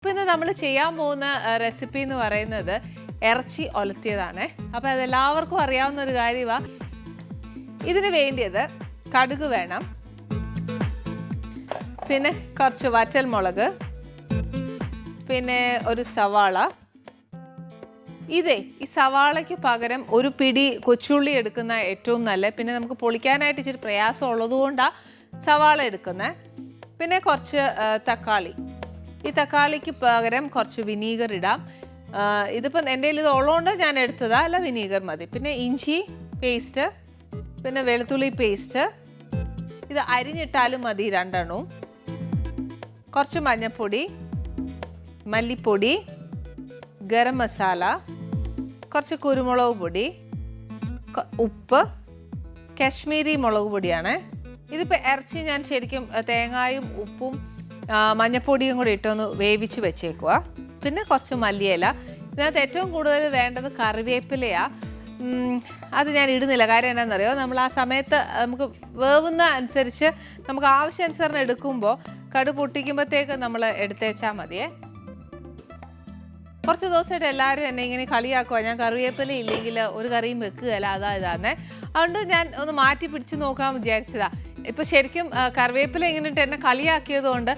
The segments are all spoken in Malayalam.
ഇപ്പം ഇന്ന് നമ്മൾ ചെയ്യാൻ പോകുന്ന റെസിപ്പി എന്ന് പറയുന്നത് ഇറച്ചി ഒലത്തിയതാണ്. അപ്പോൾ അതെല്ലാവർക്കും അറിയാവുന്ന ഒരു കാര്യമാണ് ഇതിന് വേണ്ടിയത് കടുക് വേണം. പിന്നെ കുറച്ച് വറ്റൽ മുളക് പിന്നെ ഒരു സവാള. ഇതേ ഈ സവാളയ്ക്ക് പകരം ഒരു പിടി കൊച്ചുള്ളി എടുക്കുന്ന ഏറ്റവും നല്ല പിന്നെ നമുക്ക് പൊളിക്കാനായിട്ട് ഇച്ചിരി പ്രയാസം ഉള്ളതുകൊണ്ടാണ് സവാള എടുക്കുന്നത് പിന്നെ കുറച്ച് തക്കാളി. ഈ തക്കാളിക്ക് പകരം കുറച്ച് വിനീഗർ ഇടാം. ഇതിപ്പം എന്റെ കയ്യിൽ ഇത് ഉള്ളതുകൊണ്ട് ഞാൻ എടുത്തതാ. അല്ല വിനീഗർ മതി. പിന്നെ ഇഞ്ചി പേസ്റ്റ് പിന്നെ വെളുത്തുള്ളി പേസ്റ്റ്. ഇത് അരിഞ്ഞിട്ടാലും മതി രണ്ടെണ്ണവും കുറച്ച് മഞ്ഞൾപ്പൊടി മല്ലിപ്പൊടി ഗരം മസാല കുറച്ച് കുരുമുളക് പൊടി ഉപ്പ് കാശ്മീരി മുളക് പൊടിയാണ്. ഇതിപ്പോൾ ഇറച്ചി ഞാൻ ശരിക്കും തേങ്ങായും ഉപ്പും മഞ്ഞപ്പൊടിയും കൂടി ഇട്ടൊന്ന് വേവിച്ച് വെച്ചേക്കുക പിന്നെ കുറച്ച് മല്ലിയില. ഇതിനകത്ത് ഏറ്റവും കൂടുതൽ വേണ്ടത് കറിവേപ്പിലയാണ് അത് ഞാൻ ഇടുന്നില്ല. കാര്യം എന്താണെന്നറിയോ? നമ്മൾ ആ സമയത്ത് നമുക്ക് വേവുന്ന അനുസരിച്ച് നമുക്ക് ആവശ്യാനുസരണം എടുക്കുമ്പോൾ കടു പൊട്ടിക്കുമ്പോഴത്തേക്ക് നമ്മൾ എടുത്തേച്ചാൽ മതിയേ. കുറച്ച് ദിവസമായിട്ട് എല്ലാവരും എന്നെ ഇങ്ങനെ കളിയാക്കുക ഞാൻ കറിവേപ്പില ഇല്ലെങ്കിൽ ഒരു കറിയും വെക്കുകയല്ല. അതാ ഇതാന്നേ. അതുകൊണ്ട് ഞാൻ ഒന്ന് മാറ്റി പിടിച്ച് നോക്കാൻ വിചാരിച്ചതാ. ഇപ്പൊ ശരിക്കും കറിവേപ്പില ഇങ്ങനെ എന്നെ കളിയാക്കിയത് കൊണ്ട്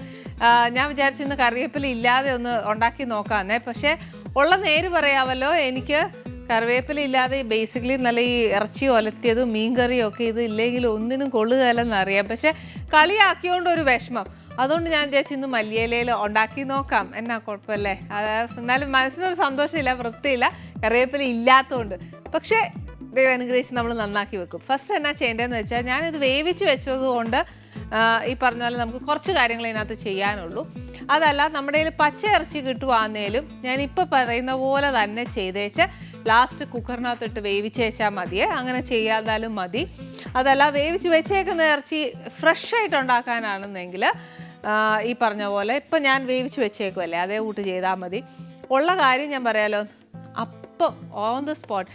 ഞാൻ വിചാരിച്ചു ഇന്ന് കറിവേപ്പില ഇല്ലാതെ ഒന്ന് ഉണ്ടാക്കി നോക്കാന്നേ. പക്ഷെ ഉള്ള നേര് പറയാമല്ലോ എനിക്ക് കറിവേപ്പില ഇല്ലാതെ ബേസിക്കലി നല്ല ഈ ഇറച്ചി ഒലത്തിയതും മീൻകറിയും ഒക്കെ ഇത് ഇല്ലെങ്കിൽ ഒന്നിനും കൊള്ളുകയല്ലെന്ന് അറിയാം. പക്ഷെ കളിയാക്കിയോണ്ട് ഒരു വിഷമം. അതുകൊണ്ട് ഞാൻ വിചാരിച്ചു ഇന്ന് മല്ലിയിലയിൽ ഉണ്ടാക്കി നോക്കാം. എന്നാ കുഴപ്പമല്ലേ? അത് എന്നാലും മനസ്സിനൊരു സന്തോഷമില്ല വൃത്തിയില്ല. കറിവേപ്പില ഇല്ലാത്തതുകൊണ്ട് പക്ഷേ ദൈവം അനുഗ്രഹിച്ച് നമ്മൾ നന്നാക്കി വെക്കും. ഫസ്റ്റ് എന്നാ ചെയ്യേണ്ടതെന്ന് വെച്ചാൽ ഞാനിത് വേവിച്ച് വെച്ചതുകൊണ്ട് ഈ പറഞ്ഞ പോലെ നമുക്ക് കുറച്ച് കാര്യങ്ങൾ ഇതിനകത്ത് ചെയ്യാനുള്ളൂ. അതല്ല നമ്മുടെ കയ്യിൽ പച്ച ഇറച്ചി കിട്ടുവാന്നേലും ഞാൻ ഇപ്പോൾ പറയുന്ന പോലെ തന്നെ ചെയ്തേച്ച് ലാസ്റ്റ് കുക്കറിനകത്തിട്ട് വേവിച്ചേച്ചാൽ മതിയേ അങ്ങനെ ചെയ്യാതാലും മതി. അതല്ല വേവിച്ച് വെച്ചേക്കുന്ന ഇറച്ചി ഫ്രഷ് ആയിട്ട് ഉണ്ടാക്കാനാണെന്നെങ്കിൽ ഈ പറഞ്ഞ പോലെ ഇപ്പം ഞാൻ വേവിച്ച് വെച്ചേക്കുമല്ലേ അതേ കൂട്ട് ചെയ്താൽ മതി. ഉള്ള കാര്യം ഞാൻ പറയാലോ. അപ്പം ഓൺ ദ സ്പോട്ട്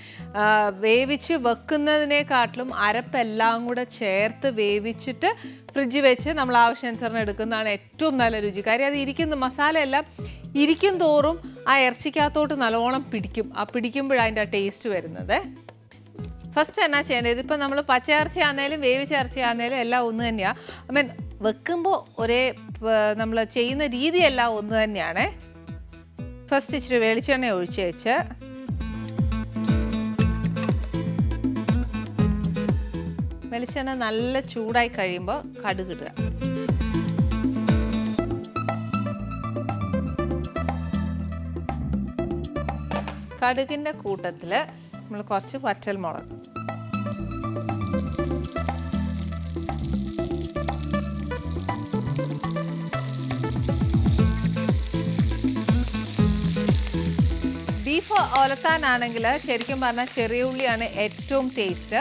വേവിച്ച് വെക്കുന്നതിനെക്കാട്ടിലും അരപ്പെല്ലാം കൂടെ ചേർത്ത് വേവിച്ചിട്ട് ഫ്രിഡ്ജ് വെച്ച് നമ്മൾ ആവശ്യാനുസരണം എടുക്കുന്നതാണ് ഏറ്റവും നല്ല രുചി. കാര്യം അത് ഇരിക്കുന്ന മസാലയെല്ലാം ഇരിക്കും തോറും ആ ഇറച്ചിക്കകത്തോട്ട് നല്ലോണം പിടിക്കും. ആ പിടിക്കുമ്പോഴാണ് അതിന്റെ ആ ടേസ്റ്റ് വരുന്നത്. ഫസ്റ്റ് എന്നാ ചെയ്യേണ്ടത്? ഇതിപ്പോൾ നമ്മൾ പച്ച ഇറച്ചി ആണെങ്കിലും വേവിച്ച ഇറച്ചി ആണെങ്കിലും എല്ലാം ഒന്ന് തന്നെയാണ് ഐ മീൻ വെക്കുമ്പോൾ ഒരേ നമ്മൾ ചെയ്യുന്ന രീതിയെല്ലാം ഒന്ന് തന്നെയാണ്. ഫസ്റ്റ് ഇച്ചിരി വെളിച്ചെണ്ണ ഒഴിച്ച് വെച്ച് വെളിച്ചെണ്ണ നല്ല ചൂടായി കഴിയുമ്പോൾ കടുക് ഇടുക കടുകിന്റെ കൂട്ടത്തിൽ നമ്മൾ കുറച്ച് വറ്റൽ മുളക്. ബീഫ് ഒലത്താനാണെങ്കിൽ ശരിക്കും പറഞ്ഞാൽ ചെറിയ ഉള്ളിയാണ് ഏറ്റവും ടേസ്റ്റ്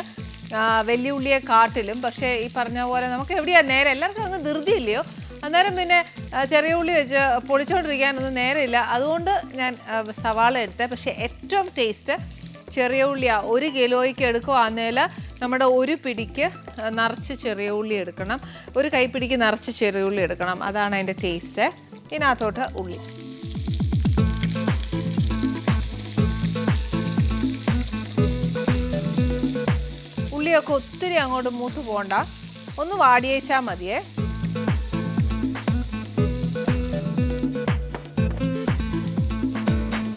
വലിയ ഉള്ളിയ കാട്ടിലും. പക്ഷേ ഈ പറഞ്ഞ പോലെ നമുക്ക് എവിടെയാ നേരെ? എല്ലാവർക്കും അങ്ങ് ധൃതിയില്ലയോ? അന്നേരം പിന്നെ ചെറിയ ഉള്ളി വെച്ച് പൊളിച്ചുകൊണ്ടിരിക്കാനൊന്നും നേരമില്ല. അതുകൊണ്ട് ഞാൻ സവാള എടുത്തത് പക്ഷേ ഏറ്റവും ടേസ്റ്റ് ചെറിയ ഉള്ളിയാണ് ഒരു കിലോയ്ക്ക് എടുക്കുവാന്നേൽ നമ്മുടെ ഒരു പിടിക്ക് നിറച്ച് ചെറിയ ഉള്ളി എടുക്കണം. ഒരു കൈപ്പിടിക്ക് നിറച്ച് ചെറിയ ഉള്ളി എടുക്കണം. അതാണ് അതിന്റെ ടേസ്റ്റ്. ഇതിനകത്തോട്ട് ഉള്ളി. ഉള്ളിയൊക്കെ ഒത്തിരി അങ്ങോട്ട് മൂത്ത് പോകണ്ട. ഒന്ന് വാടിയേച്ചാൽ മതിയേ.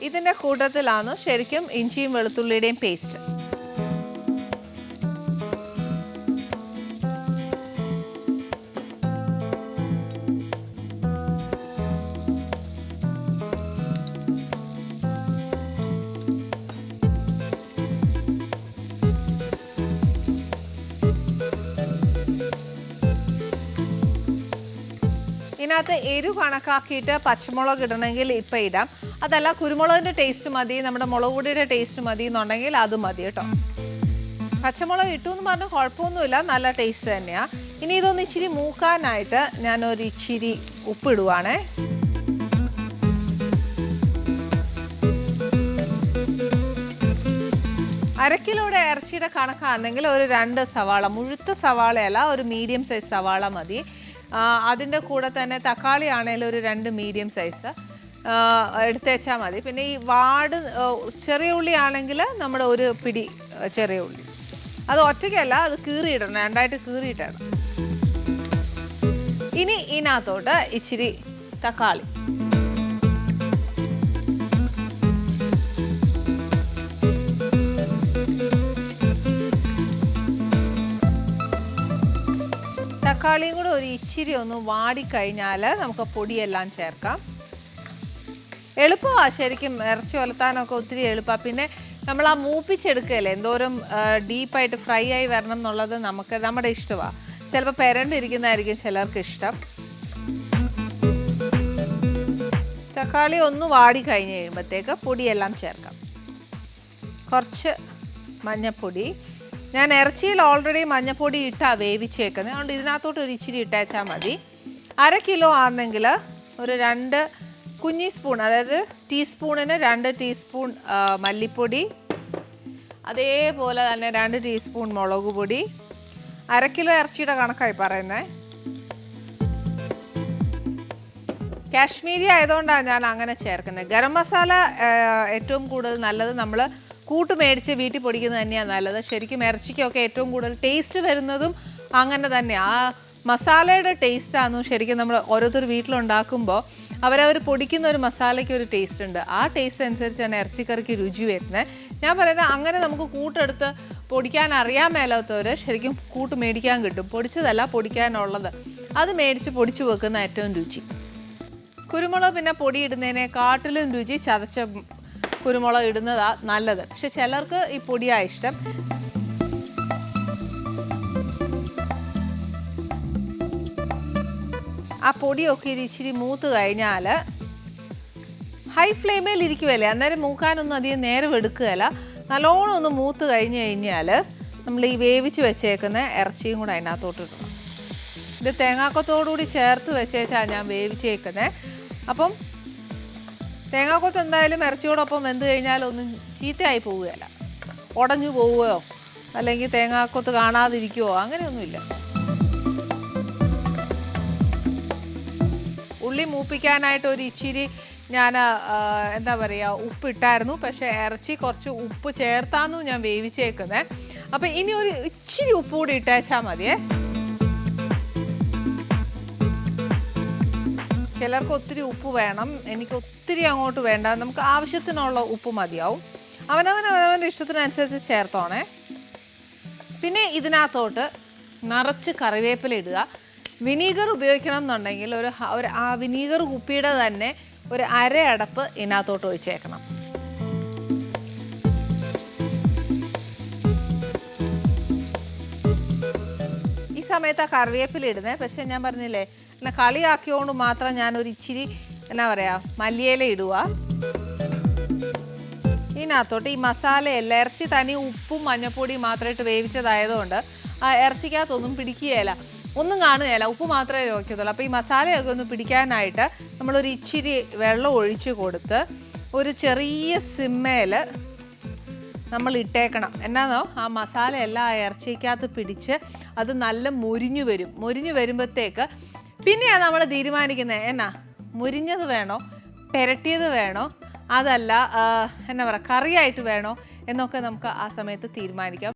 ഇതിന്റെ കൂട്ടത്തിലാണ് ശരിക്കും ഇഞ്ചിയും വെളുത്തുള്ളിയുടെയും പേസ്റ്റ് ഇതിനകത്ത് എരിവ് കണക്കാക്കിയിട്ട് പച്ചമുളക് ഇടണമെങ്കിൽ ഇപ്പം ഇടാം. അതല്ല കുരുമുളകിന്റെ ടേസ്റ്റ് മതി നമ്മുടെ മുളക് പൊടിയുടെ ടേസ്റ്റ് മതി എന്നുണ്ടെങ്കിൽ അത് മതി കേട്ടോ. പച്ചമുളക് ഇട്ടു എന്ന് പറഞ്ഞാൽ കുഴപ്പമൊന്നുമില്ല നല്ല ടേസ്റ്റ് തന്നെയാണ് ഇനി ഇതൊന്ന് ഇച്ചിരി മൂക്കാനായിട്ട് ഞാനൊരു ഇച്ചിരി ഉപ്പിടുവാണേ. അര കിലോയുടെ ഇറച്ചിയുടെ കണക്കാണെങ്കിൽ ഒരു രണ്ട് സവാള മുഴുത്ത സവാളയല്ല ഒരു മീഡിയം സൈസ് സവാള മതി. അതിന്റെ കൂടെ തന്നെ തക്കാളി ആണെങ്കിലും ഒരു രണ്ട് മീഡിയം സൈസ് എടുത്തേച്ചാൽ മതി. പിന്നെ ഈ വാട് ചെറിയ ഉള്ളി ആണെങ്കിൽ നമ്മുടെ ഒരു പിടി ചെറിയ ഉള്ളി. അത് ഒറ്റയ്ക്കല്ല അത് കീറിയിടണം. രണ്ടായിട്ട് കീറിയിട്ടണം. ഇനി ഇതിനകത്തോട്ട് ഇച്ചിരി തക്കാളി. തക്കാളിയും കൂടെ ഒരു ഇച്ചിരി ഒന്ന് വാടിക്കഴിഞ്ഞാൽ നമുക്ക് പൊടിയെല്ലാം ചേർക്കാം. എളുപ്പമാണ് ശരിക്കും ഇറച്ചി ഒലത്താനൊക്കെ ഒത്തിരി എളുപ്പമാണ് പിന്നെ നമ്മൾ ആ മൂപ്പിച്ചെടുക്കുകയല്ലേ എന്തോരം ഡീപ്പായിട്ട് ഫ്രൈ ആയി വരണം എന്നുള്ളത് നമുക്ക് നമ്മുടെ ഇഷ്ടമാണ് ചിലപ്പോൾ പെരണ്ടിരിക്കുന്നതായിരിക്കും ചിലർക്ക് ഇഷ്ടം തക്കാളി ഒന്ന് വാടി കഴിഞ്ഞ് കഴിയുമ്പോഴത്തേക്ക് പൊടിയെല്ലാം ചേർക്കാം. കുറച്ച് മഞ്ഞപ്പൊടി ഞാൻ ഇറച്ചിയിൽ ഓൾറെഡി മഞ്ഞപ്പൊടി ഇട്ടാ വേവിച്ചേക്കുന്നത്. അതുകൊണ്ട് ഇതിനകത്തോട്ട് ഒരു ഇച്ചിരി ഇട്ടേച്ചാൽ മതി. അര കിലോ ആണെങ്കിൽ ഒരു രണ്ട് കുഞ്ഞി സ്പൂൺ അതായത് ടീസ്പൂണിന് രണ്ട് ടീസ്പൂൺ മല്ലിപ്പൊടി. അതേപോലെ തന്നെ രണ്ട് ടീസ്പൂൺ മുളക് പൊടി. അര കിലോ ഇറച്ചിയുടെ കണക്കായി പറയുന്നത് കാശ്മീരി ആയതുകൊണ്ടാണ് ഞാൻ അങ്ങനെ ചേർക്കുന്നത്. ഗരം മസാല ഏറ്റവും കൂടുതൽ നല്ലത് നമ്മൾ കൂട്ട് മേടിച്ച് വീട്ടിൽ പൊടിക്കുന്നത് തന്നെയാണ് നല്ലത്. ശരിക്കും ഇറച്ചിക്കൊക്കെ ഏറ്റവും കൂടുതൽ ടേസ്റ്റ് വരുന്നതും അങ്ങനെ തന്നെ. ആ മസാലയുടെ ടേസ്റ്റാണ് ശരിക്കും നമ്മൾ ഓരോരുത്തർ വീട്ടിലുണ്ടാക്കുമ്പോൾ അവരവർ പൊടിക്കുന്ന ഒരു മസാലയ്ക്ക് ഒരു ടേസ്റ്റ് ഉണ്ട്. ആ ടേസ്റ്റ് അനുസരിച്ചാണ് ഇറച്ചിക്കറിക്ക് രുചി വരുന്നത് ഞാൻ പറയുന്നത് അങ്ങനെ നമുക്ക് കൂട്ടെടുത്ത് പൊടിക്കാൻ അറിയാൻ മേലാത്തവർ ശരിക്കും കൂട്ട് മേടിക്കാൻ കിട്ടും. പൊടിച്ചതല്ല പൊടിക്കാനുള്ളത്. അത് മേടിച്ച് പൊടിച്ചു വെക്കുന്ന ഏറ്റവും രുചി. കുരുമുളക് പിന്നെ പൊടിയിടുന്നതിനെ കാട്ടിലും രുചി ചതച്ച കുരുമുളക് ഇടുന്നതാണ് നല്ലത്. പക്ഷെ ചിലർക്ക് ഈ പൊടിയാണ് ഇഷ്ടം. ആ പൊടിയൊക്കെ ഇത് ഇച്ചിരി മൂത്ത് കഴിഞ്ഞാൽ ഹൈ ഫ്ലെയിമിൽ ഇരിക്കുമല്ലേ അന്നേരം മൂക്കാനൊന്നും അധികം നേരം എടുക്കുകയല്ല. നല്ലോണം ഒന്ന് മൂത്ത് കഴിഞ്ഞ് കഴിഞ്ഞാൽ നമ്മൾ ഈ വേവിച്ച് വെച്ചേക്കുന്ന ഇറച്ചിയും കൂടെ അതിനകത്തോട്ട് ഇടണം. ഇത് തേങ്ങാക്കത്തോടുകൂടി ചേർത്ത് വെച്ചേച്ചാണ് ഞാൻ വേവിച്ചേക്കുന്നത് അപ്പം തേങ്ങാക്കൊത്ത് എന്തായാലും ഇറച്ചിയോടൊപ്പം വെന്ത് കഴിഞ്ഞാൽ ഒന്നും ചീത്തയായി പോവുകയല്ല. ഉടഞ്ഞു പോവുകയോ അല്ലെങ്കിൽ തേങ്ങാക്കൊത്ത് കാണാതിരിക്കുവോ അങ്ങനെയൊന്നുമില്ല. ഉള്ളി മൂപ്പിക്കാനായിട്ട് ഒരു ഇച്ചിരി ഞാൻ എന്താ പറയുക ഉപ്പിട്ടായിരുന്നു. പക്ഷേ ഇറച്ചി കുറച്ച് ഉപ്പ് ചേർത്താന്നു ഞാൻ വേവിച്ചേക്കുന്നത് അപ്പം ഇനി ഒരു ഇച്ചിരി ഉപ്പ് കൂടി ഇട്ടേച്ചാൽ മതിയേ. ചിലർക്ക് ഒത്തിരി ഉപ്പ് വേണം. എനിക്ക് ഒത്തിരി അങ്ങോട്ട് വേണ്ട. നമുക്ക് ആവശ്യത്തിനുള്ള ഉപ്പ് മതിയാവും. അവനവൻ അവനവന്റെ ഇഷ്ടത്തിനനുസരിച്ച് ചേർത്തോണേ. പിന്നെ ഇതിനകത്തോട്ട് നിറച്ച് കറിവേപ്പില ഇടുക. വിനീഗർ ഉപയോഗിക്കണം എന്നുണ്ടെങ്കിൽ ഒരു ഒരു ആ വിനീഗർ കുപ്പിയുടെ തന്നെ ഒരു അര അടപ്പ് ഇതിനകത്തോട്ട് ഒഴിച്ചേക്കണം. ഈ സമയത്ത് ആ കറിവേപ്പില ഇടുന്നത് പക്ഷെ ഞാൻ പറഞ്ഞില്ലേ എന്നെ കളിയാക്കിയോണ്ട് മാത്രം ഞാനൊരു ഇച്ചിരി എന്നാ പറയാ മല്ലിയില ഇടുക ഇതിനകത്തോട്ട് ഈ മസാലയല്ല ഇറച്ചി തനി ഉപ്പും മഞ്ഞപ്പൊടിയും മാത്രമായിട്ട് വേവിച്ചതായതുകൊണ്ട് ആ ഇറച്ചിക്കകത്തൊന്നും പിടിക്കുകയില്ല. ഒന്നും കാണുകയില്ല ഉപ്പ് മാത്രമേ നോക്കിയതുള്ളൂ അപ്പോൾ ഈ മസാലയൊക്കെ ഒന്ന് പിടിക്കാനായിട്ട് നമ്മളൊരു ഇച്ചിരി വെള്ളം ഒഴിച്ച് കൊടുത്ത് ഒരു ചെറിയ സിമ്മേൽ നമ്മൾ ഇട്ടേക്കണം എന്നാന്നോ? ആ മസാല എല്ലാം ആ ഇറച്ചിക്കകത്ത് പിടിച്ച് അത് നല്ല മുരിഞ്ഞു വരും. മുരിഞ്ഞു വരുമ്പോഴത്തേക്ക് പിന്നെയാണ് നമ്മൾ തീരുമാനിക്കുന്നത് എന്നാ മുരിഞ്ഞത് വേണോ? പെരട്ടിയത് വേണോ? അതല്ല എന്നാ പറയുക കറിയായിട്ട് വേണോ? എന്നൊക്കെ നമുക്ക് ആ സമയത്ത് തീരുമാനിക്കാം.